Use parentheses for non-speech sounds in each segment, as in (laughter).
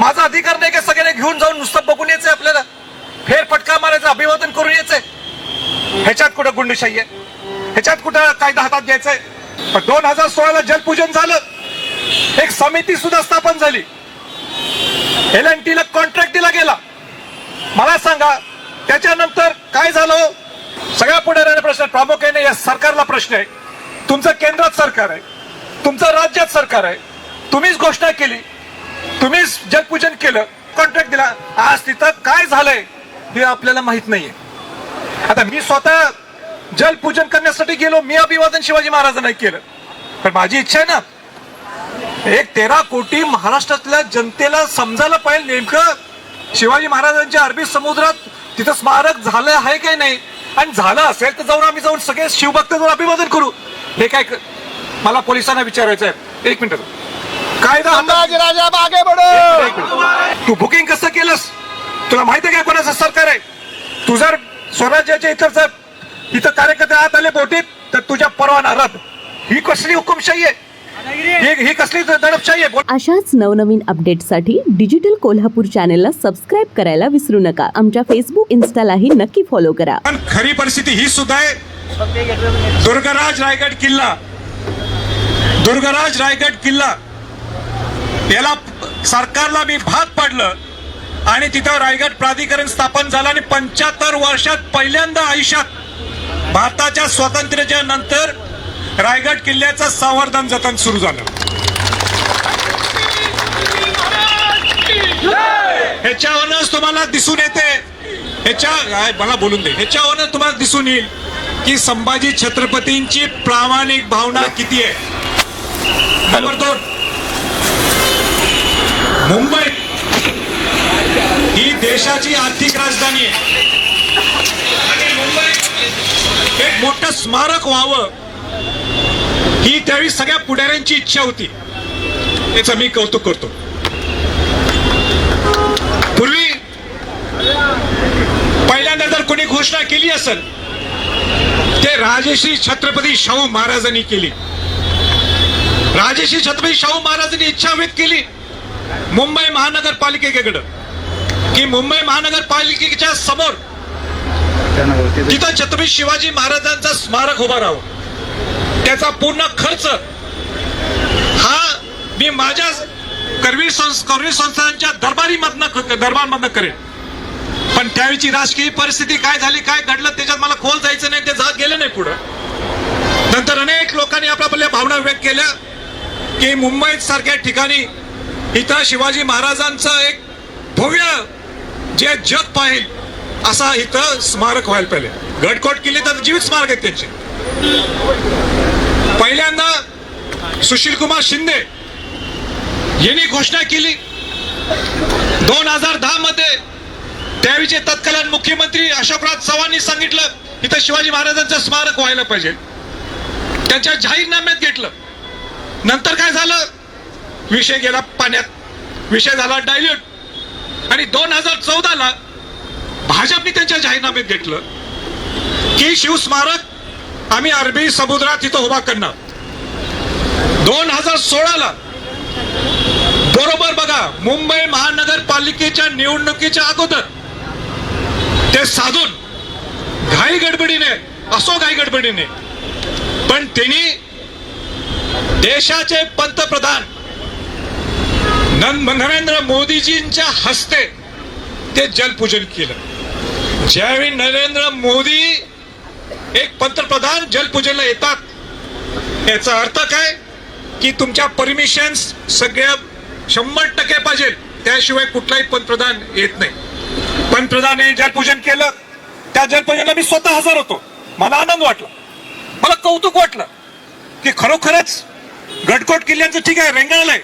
माझा अधिकार नाही का सगळ्यांना घेऊन जाऊन नुसतं बघून यायचंय आपल्याला? फेर फटका मारायचं अभिवादन करून यायचंय ह्याच्यात कुठं गुंडशाही आहे? ह्याच्यात कुठं कायदा हातात घ्यायचंय पण दोन हजार सोळाला जलपूजन झालं. एक समिती सुद्धा स्थापन झाली. एल एन टीला कॉन्ट्रॅक्ट दिला गेला. मला सांगा त्याच्यानंतर काय झालं हो? सगळ्या पुढे प्रश्न प्रामुख्याने या सरकारला प्रश्न आहे. तुमचं केंद्रात सरकार आहे. तुमचं राज्यात सरकार आहे. तुम्हीच घोषणा केली. तुम्हीच जलपूजन केलं कॉन्ट्रॅक्ट दिला आज तिथं काय झालंय हे आपल्याला माहीत नाहीये. आता मी स्वतः जलपूजन करण्यासाठी गेलो मी अभिवादन शिवाजी महाराजांना केलं. पण माझी इच्छा आहे ना एक तेरा कोटी महाराष्ट्रातल्या जनतेला समजायला पाहिजे नेमकं शिवाजी महाराजांच्या अरबी समुद्रात तिथं स्मारक झालं आहे काय नाही? आणि झालं असेल तर जाऊन आम्ही जाऊन सगळे शिवभक्त जाऊन अभिवादन करू. हे काय मला पोलिसांना विचारायचं आहे एक मिनिट. कायदा संभाजीराजा मागे मिनिट. तू बुकिंग कसं केलंस? तुला माहिती आहे का कोणाचं सरकार आहे? तू जर स्वराज्याच्या इतर जर इथं कार्यकर्ते आत आले बोटीत तर तुझ्या परवाना रद्द. ही कसली हुकुमशाही आहे? ही ही कसली दडपशाही आहे? अशाच नवनवीन अपडेट्ससाठी डिजिटल कोल्हापूर चॅनेलला सबस्क्राईब करायला विसरू नका. आमच्या फेसबुक इन्स्टालाही नक्की फॉलो करा. पण खरी परिस्थिती ही सुद्धा आहे. दुर्गराज रायगड किल्ला. दुर्गराज रायगड किल्ला. याला सरकारला मी भाग पाडलं आणि तिथं रायगड प्राधिकरण स्थापन झालं आणि पंच्याहत्तर वर्षात पहिल्यांदा आयुष्यात भारताच्या स्वातंत्र्याच्या नंतर रायगड किल्ल्याचं संवर्धन जतन सुरू झालं. ह्याच्यावरच तुम्हाला दिसून येते. ह्याच्या मला बोलून दे. ह्याच्यावरच तुम्हाला दिसून येईल की संभाजी छत्रपतींची प्रामाणिक भावना किती आहे. नंबर दोन. मुंबई ही देशाची आर्थिक राजधानी आहे. मुंबई एक मोठं स्मारक व्हावं ही त्यावेळी सगळ्या पुढाऱ्यांची इच्छा होती. याचं मी कौतुक करतो. पूर्वी पहिल्यांदा जर कोणी घोषणा केली असेल ते राजेश्री छत्रपती शाहू महाराजांनी केली. राजेश्री छत्रपती शाहू महाराजांनी इच्छा व्यक्त केली. मुंबई महानगरपालिकेकडं. की मुंबई महानगरपालिकेच्या समोर तिथं छत्रपती शिवाजी महाराजांचा स्मारक उभा राहावं. त्याचा पूर्ण खर्च हा मी माझ्या करवीर संस करवीर संस्थांच्या दरबारी मधनं दरबारमधनं करेन. पण त्यावेळीची राजकीय परिस्थिती काय झाली काय घडलं त्याच्यात मला खोल जायचं नाही ते जात गेलं नाही पुढं. नंतर अनेक लोकांनी आपल्या भावना व्यक्त केल्या की मुंबईत सारख्या ठिकाणी इथं शिवाजी महाराजांचं एक भव्य जे जग पाहिल असा इथं स्मारक व्हायला पाहिजे गडकोट किल्ले तर जीवित स्मारक आहेत त्यांचे. पहिल्यांदा सुशील कुमार शिंदे यांनी घोषणा केली. दोन हजार दहा मध्ये त्यावेळीचे तत्कालीन मुख्यमंत्री अशोकराज चव्हाणांनी सांगितलं इथं शिवाजी महाराजांचं स्मारक व्हायला पाहिजे. त्यांच्या जाहीरनाम्यात घेतलं. नंतर काय झालं? विषय गेला पाण्यात. विषय झाला डायल्यूट आणि दोन हजार चौदाला भाजपने त्यांच्या जाहीरनाम्यात घेतलं. की शिवस्मारक आम्ही अरबी समुद्रात इथं उभा करणार. दोन हजार सोळाला बरोबर बघा मुंबई महानगरपालिकेच्या निवडणुकीच्या अगोदर ते साधून घाई गडबडीने असो घाई गडबडीने पण त्यांनी देशाचे पंतप्रधान नरेंद्र मोदीजींच्या हस्ते ते जलपूजन केलं. ज्यावेळी नरेंद्र मोदी एक पंतप्रधान जलपूजनला येतात याचा अर्थ काय? की तुमच्या परमिशन सगळ्या शंभर टक्के पाहिजे त्याशिवाय कुठलाही पंतप्रधान येत नाही. पंतप्रधानाने जलपूजन केलं त्या जलपूजनला मी स्वतः हजर होतो. मला आनंद वाटला. मला कौतुक वाटलं की खरोखरच गडकोट किल्ल्यांचं ठीक आहे रेंगाळलंय.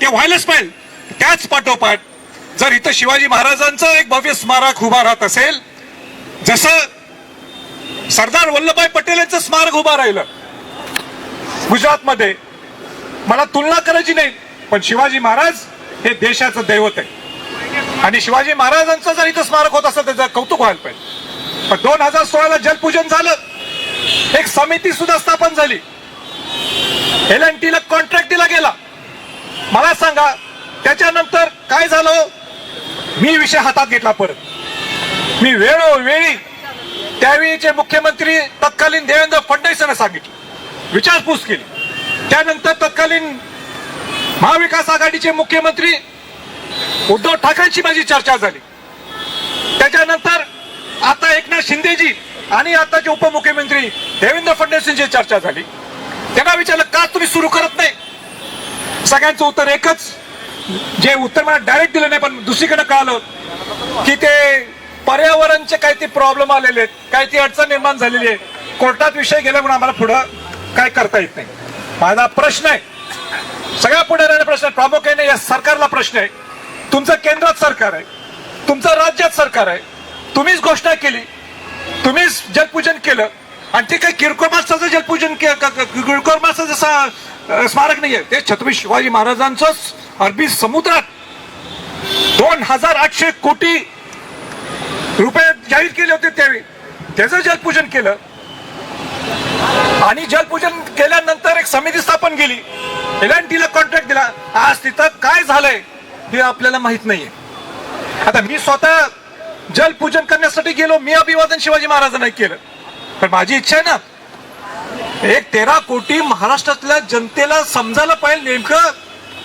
ते व्हायलाच पाहिजे. त्याच पाठोपाठ जर इथं शिवाजी महाराजांचं एक भव्य स्मारक उभा राहत असेल जसं सरदार वल्लभभाई पटेल यांचं स्मारक उभा राहिलं गुजरातमध्ये मला तुलना करायची नाही पण शिवाजी महाराज हे देशाचं दैवत आहे. आणि शिवाजी महाराजांचं जर इथं स्मारक होत असेल त्याचं कौतुक व्हायला पाहिजे. पण दोन हजार सोळाला जलपूजन झालं एक समिती सुद्धा स्थापन झाली. एल एन टीला कॉन्ट्रॅक्ट दिला गेला. मला सांगा त्याच्यानंतर काय झालं? मी विषय हातात घेतला परत. मी वेळोवेळी त्यावेळीचे मुख्यमंत्री तत्कालीन देवेंद्र फडणवीस यांना सांगितलं. विचारपूस केली. त्यानंतर तत्कालीन महाविकास आघाडीचे मुख्यमंत्री उद्धव ठाकरेंची माझी चर्चा झाली. त्याच्यानंतर आता एकनाथ शिंदेजी आणि आताचे उपमुख्यमंत्री देवेंद्र फडणवीस यांची चर्चा झाली. त्यांना विचारलं का तुम्ही सुरू करत नाही? सगळ्यांचं उत्तर एकच. जे उत्तर मला डायरेक्ट दिलं नाही पण दुसरीकडे कळालं की ते पर्यावरणचे काही ते प्रॉब्लेम आलेले आहेत. काही ती अडचण निर्माण झालेली आहे. कोर्टात विषय गेला म्हणून आम्हाला पुढं काय करता येत नाही. माझा प्रश्न आहे. सगळ्या पुढे प्रश्न प्रामुख्याने या सरकारला प्रश्न आहे. तुमचं केंद्रात सरकार आहे. तुमचं राज्यात सरकार आहे. तुम्हीच घोषणा केली. तुम्हीच जलपूजन केलं. आणि ते काही किरकोळ माणसाचं जलपूजन किरकोळ माणसाचं स्मारक नाहीये. ते छत्रपती शिवाजी महाराजांच अरबी समुद्रात दोन हजार आठशे कोटी रुपये जाहीर केले होते त्यावेळी. त्याचं जलपूजन केलं. आणि जलपूजन केल्यानंतर एक समिती स्थापन केली. एल ला कॉन्ट्रॅक्ट दिला. आज तिथं काय झालंय हे आपल्याला माहीत नाहीये. आता मी स्वतः जलपूजन करण्यासाठी गेलो. मी अभिवादन शिवाजी महाराजांना केलं. पण माझी इच्छा आहे ना एक तेरा कोटी महाराष्ट्रातल्या जनतेला समजायला पाहिजे नेमकं.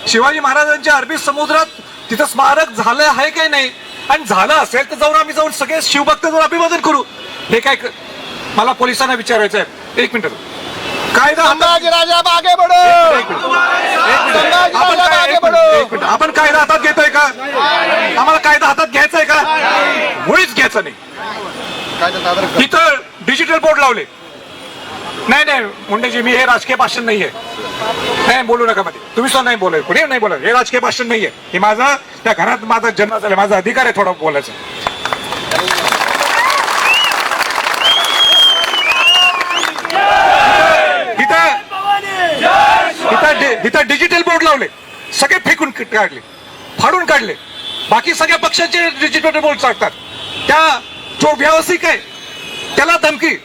शिवाजी महाराजांच्या अरबी समुद्रात तिथं स्मारक झालं आहे काय नाही? आणि झालं असेल तर जाऊन आम्ही जाऊन सगळे शिवभक्त जाऊन अभिवादन करू. हे काय मला पोलिसांना विचारायचं आहे. एक मिनिट. कायदा आपण कायदा हातात घेतोय का? आम्हाला कायदा हातात घ्यायचा आहे का मुळीच घ्यायचा नाही. इथं डिजिटल बोर्ड लावले. नाही नाही मुंडेजी मी हे राजकीय भाषण नाहीये. नाही बोलू नका मध्ये. तुम्ही सुद्धा नाही बोलाय कुणी नाही बोलाय हे राजकीय भाषण नाहीये. हे माझं त्या घरात माझा जन्म झाला. माझा अधिकार आहे थोडा बोलायचा. तिथं डिजिटल बोर्ड लावले. सगळे फेकून काढले. फाडून काढले. बाकी सगळ्या पक्षाचे डिजिटल बोर्ड चालतात त्या जो व्यावसायिक आहे त्याला धमकी.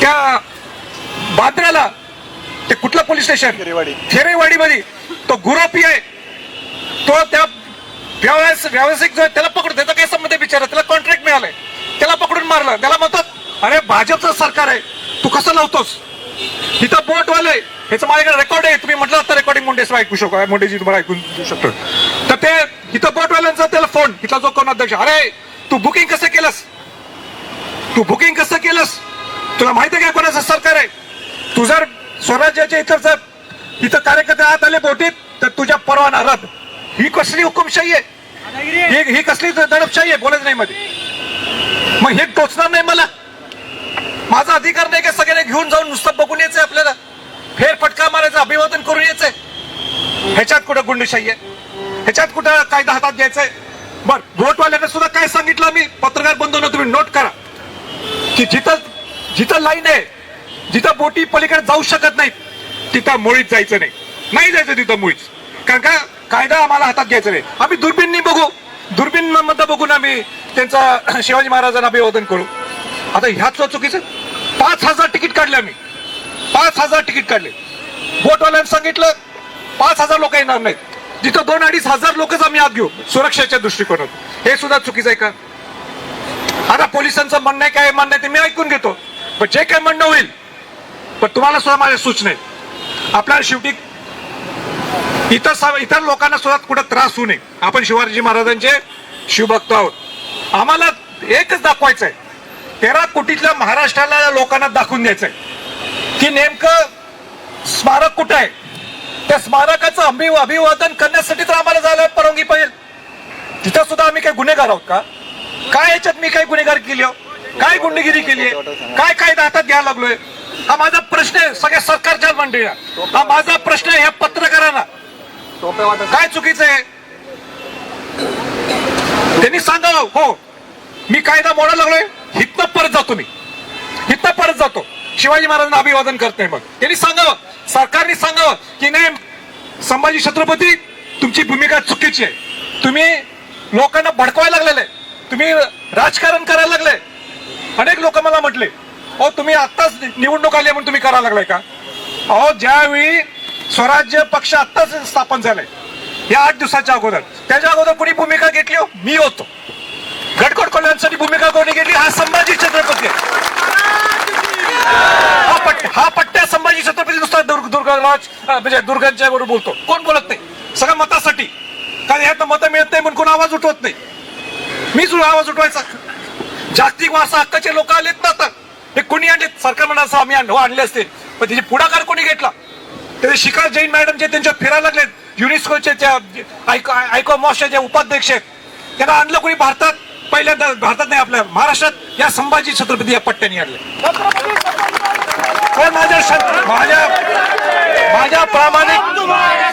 त्या बांद्र्याला ते कुठलं पोलीस स्टेशन? खेरेवाडी. खेरेवाडीमध्ये. तो गुरोपी आहे. तो त्या व्यावसायिक जो आहे त्याला पकडून त्याचा काय संबंध बिचारा. त्याला कॉन्ट्रॅक्ट मिळालंय. त्याला पकडून मारलं. त्याला म्हणतात अरे भाजपचं सरकार आहे. तू कसं लावतोस? इथं बोटवाले ह्याचं माझ्याकडे रेकॉर्ड आहे. तुम्ही म्हटलं तर रेकॉर्डिंग मुंडेस ऐकू शकतो. मुंडेजी तुम्हाला ऐकून घेऊ शकतो. तर ते इथं बोटवाल्यांचा त्याला फोन इथला जो कोण अध्यक्ष. अरे तू बुकिंग कसं केलंस? तू बुकिंग कसं केलंस? तुला माहिती आहे का कोणाचं सरकार आहे? तू जर स्वराज्याच्या इतर जर इथं कार्यकर्ते आत आले बोटीत तर तुझ्या परवाना रद्द. ही कसली हुकुमशाही आहे? ही ही कसली दडपशाही आहे? बोलायचं नाही मध्ये. मग हे टोचणार नाही मला. माझा अधिकार नाही का सगळ्यांना घेऊन जाऊन नुसतं बघून यायचंय आपल्याला? फेरफटका मारायचं अभिवादन करून यायचंय? ह्याच्यात कुठं गुंडशाही आहे? ह्याच्यात कुठं कायदा हातात घ्यायचंय? बर वोटवाल्यांना सुद्धा काय सांगितलं आम्ही पत्रकार बंधूंना तुम्ही नोट करा. की जिथं जिथं लाईन आहे जिथं बोटी पलीकडे जाऊ शकत नाहीत तिथं मुळीच जायचं नाही. नाही जायचं तिथं मुळीच. कारण का? कायदा आम्हाला हातात घ्यायचा नाही. आम्ही दुर्बीणनी बघू. दुर्बिणमध्ये बघून आम्ही त्यांचा (clears throat) शिवाजी महाराजांना अभिवादन करू. आता ह्याच चुकीचं? पाच हजार तिकीट काढले आम्ही. पाच हजार तिकीट काढले. बोटवाल्यांनी सांगितलं पाच हजार लोक येणार नाहीत. जिथं दोन अडीच हजार लोकच आम्ही आत घेऊ सुरक्षेच्या दृष्टिकोनात हे सुद्धा चुकीचं आहे का? आता पोलिसांचं म्हणणं आहे काय म्हणणं आहे ते मी ऐकून घेतो. पण जे काय म्हणणं होईल पण तुम्हाला सुद्धा माझ्या सूचना आहेत. आपल्याला शेवटी इतर इतर लोकांना सुद्धा कुठं त्रास होऊ नये. आपण शिवाजी महाराजांचे शिवभक्त आहोत. आम्हाला एकच दाखवायचं आहे. तेरा कोटीतल्या महाराष्ट्राला लोकांना दाखवून द्यायचं आहे. की नेमकं स्मारक कुठं आहे? त्या स्मारकाचं अभि अभिवादन करण्यासाठी तर आम्हाला जायला परवानगी पाहिजे. तिथं सुद्धा आम्ही काय गुन्हेगार आहोत का? काय याच्यात मी काय गुन्हेगार केली आहो? काय गुंडगिरी केली आहे? काय कायदा हातात घ्यायला लागलोय? हा माझा प्रश्न आहे. सगळ्या सरकारच्या मंडळीला हा माझा प्रश्न आहे ह्या पत्रकारांना. काय चुकीचं आहे? त्यांनी सांगावं हो मी कायदा मोडायला लागलोय हितनं परत जातो मी. हितनं परत जातो. शिवाजी महाराजांना अभिवादन करत नाही मग त्यांनी सांगावं सरकारने सांगावं की नाही संभाजी छत्रपती तुमची भूमिका चुकीची आहे. तुम्ही लोकांना भडकवायला लागलेले तुम्ही राजकारण करायला लागले अनेक लोक मला म्हटले अहो तुम्ही आत्ताच निवडणूक आली आहे म्हणून तुम्ही करायला लागलाय का? अहो ज्यावेळी स्वराज्य पक्ष आत्ताच स्थापन झालाय या आठ दिवसाच्या अगोदर त्याच्या अगोदर कुणी भूमिका घेतली हो? मी होतो. गडकोट कल्याणसाठी भूमिका कोणी घेतली? हा संभाजी छत्रपती आहे. हा पट्ट हा पट्ट्या संभाजी छत्रपती नुसता दुर्ग दुर्गराज म्हणजे दुर्गांच्या बरोबर बोलतो. कोण बोलत नाही? सगळं मतासाठी. कारण ह्यात मतं मिळत नाही म्हणून कोण आवाज उठवत नाही. मीच आवाज उठवायचा. जागतिक वारसा हक्काचे लोक आलेत ना आता. हे कोणी आणले? सरकार म्हणा आम्ही हो, आणले असते. पण त्याची पुढाकार कोणी घेतला? त्याचे शिखर जैन मॅडम जे त्यांच्या फिरायला लागलेत युनेस्कोचे त्या आयको आयको जे उपाध्यक्ष आहेत त्यांना आणलं कोणी भारतात? पहिल्यांदा भारतात नाही आपल्या महाराष्ट्रात या संभाजी छत्रपती या पट्ट्याने आणले. माझ्या माझ्या माझ्या प्रामाणिक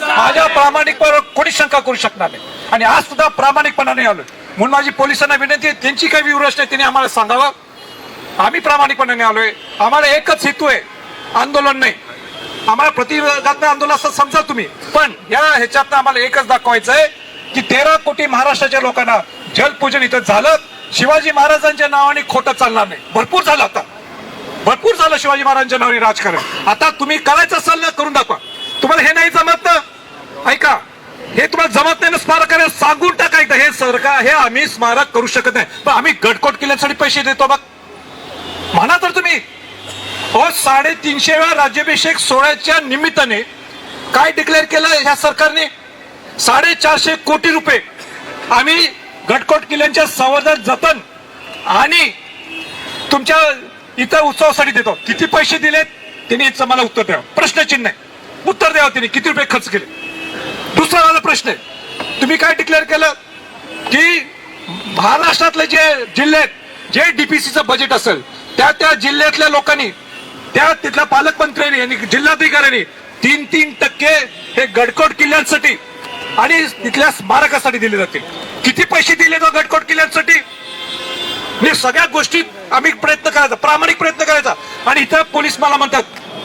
माझ्या प्रामाणिकपणावर कोणी शंका करू शकणार नाही. आणि आज सुद्धा प्रामाणिकपणाने आलो म्हणून माझी पोलिसांना विनंती आहे त्यांची काही विवरच नाही त्यांनी आम्हाला सांगावं. आम्ही प्रामाणिकपणाने आलोय आम्हाला एकच हेतू आहे. आंदोलन नाही. आम्हाला प्रतिरोधात्मक आंदोलन असं समजा तुम्ही. पण या ह्याच्यात आम्हाला एकच दाखवायचं आहे की तेरा कोटी महाराष्ट्राच्या लोकांना जलपूजन इथं झालं. शिवाजी महाराजांच्या नावाने खोटं चालणार नाही. भरपूर झालं आता. भरपूर झालं शिवाजी महाराजांच्या नावाने राजकारण. आता तुम्ही करायचं असाल ना करून दाखवा. तुम्हाला हे नाही जमत ना? ऐका. हे तुम्हाला जमत नाही ना स्मारक सांगून टाकायचं हे सरकार हे आम्ही स्मारक करू शकत नाही. पण आम्ही गडकोट किल्ल्यासाठी पैसे देतो बघ. तुम्ही? हो साडेतीनशे वेळा राज्याभिषेक सोहळ्याच्या निमित्ताने काय डिक्लेअर केलं ह्या सरकारने? साडेचारशे कोटी रुपये. आम्ही घटकोट किल्ल्यांच्या संवर्धन जतन आणि तुमच्या इतर उत्सवासाठी देतो. किती पैसे दिलेत? त्यांनी याचं मला उत्तर द्यावं. प्रश्नचिन्ह आहे. उत्तर द्यावं त्यांनी. किती रुपये खर्च केले? दुसरा माझा प्रश्न आहे. तुम्ही काय डिक्लेअर केलं? की महाराष्ट्रातले जे जिल्हे आहेत जे डीपीसीचं बजेट असेल त्या त्या जिल्ह्यातल्या लोकांनी त्या तिथल्या पालकमंत्र्यांनी आणि जिल्हाधिकाऱ्यांनी तीन तीन टक्के हे गडकोट किल्ल्यांसाठी आणि तिथल्या स्मारकासाठी दिले जातील. किती पैसे दिले तो गडकोट किल्ल्यांसाठी? म्हणजे सगळ्या गोष्टीत आम्ही प्रयत्न करायचा प्रामाणिक प्रयत्न करायचा. आणि इथं पोलीस मला म्हणतात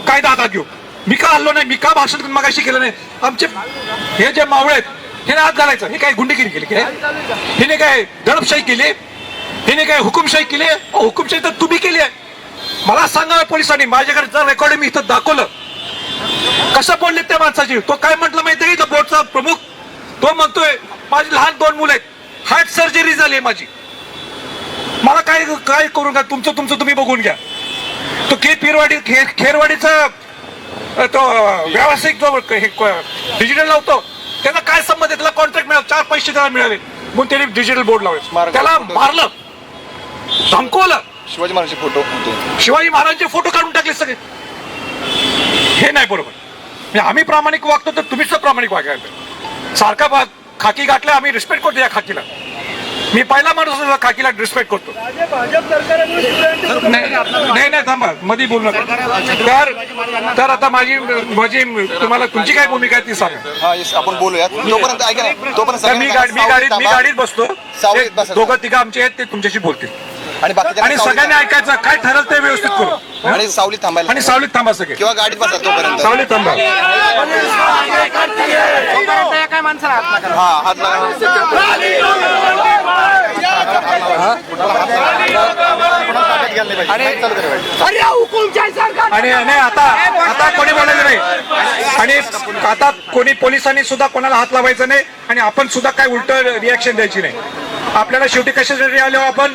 कायदा हातात घेऊ. मी का हल्लो नाही? मी का भाषण मगाशी केलं नाही? आमचे हे जे मावळे आहेत हे हात घालायचं. हे काय गुंडगिरी केली? काय हिने काय दडपशाही केली? हिने काय हुकुमशाही केली अहो, हुकुमशाही तर तुम्ही केली आहे. मला सांगा पोलिसांनी माझ्याकडे जर रेकॉर्ड मी इथं दाखवलं. कसं बोलले त्या माणसाची? तो काय म्हटलं माहिती आहे बोर्डचा प्रमुख. तो म्हणतोय माझी लहान दोन मुलं आहेत. हार्ट सर्जरी झाली आहे माझी. मला काय काय करून घ्या? तुमचं तुमचं तुम्ही बघून घ्या. तो के पिरवाडी खे खेरवाडीचा तो व्यावसायिक जो डिजिटल लावतो त्याचा काय संबंध आहे? त्याला कॉन्ट्रॅक्ट मिळाला चार पैसे त्याला मिळाले. म्हणून त्याने डिजिटल बोर्ड लावले. त्याला. मारलं. धमकवलं शिवाजी महाराजांचे फोटो होते. शिवाजी महाराजांचे फोटो काढून टाकले सगळे. हे नाही बरोबर. म्हणजे आम्ही प्रामाणिक वागतो तर तुम्हीच तर प्रामाणिक वागायला पाहिजे. सारखा बा- खाकी गाठला आम्ही रिस्पेक्ट करतो या खाकीला. मी पहिला माणूस जो खाकीला रिस्पेक्ट करतो. नाही नाही नाही, थांबा. मध्ये बोलू नका. तर तर आता माझी माझी तुम्हाला तुमची काय भूमिका आहे ती सांगा. हा येस आपण बोलूयात. तोपर्यंत ऐका ना. तोपर्यंत तर मी गाडी गाडीत मी. गाडीत बसतो. सावलीत ते बसा. दोघं तिघं आमचे आहेत ते तुमच्याशी बोलतील. आणि बाकीच्या आणि सगळ्यांनी ऐकायचं काय ठरल ते व्यवस्थित करू आणि सावलीत थांबायला आणि सावलीत थांबा सगळे. किंवा गाडीत बसा तोपर्यंत. सावलीत थांबा. हा हात लागा. आणि चालू करा. आणि नाही आता आता कोणी बोलायचं नाही. आणि आता कोणी पोलिसांनी सुद्धा कोणाला हात लावायचा नाही आणि आपण सुद्धा काय उलट रिॲक्शन द्यायची नाही. आपल्याला शेवटी कशासाठी आलो आपण?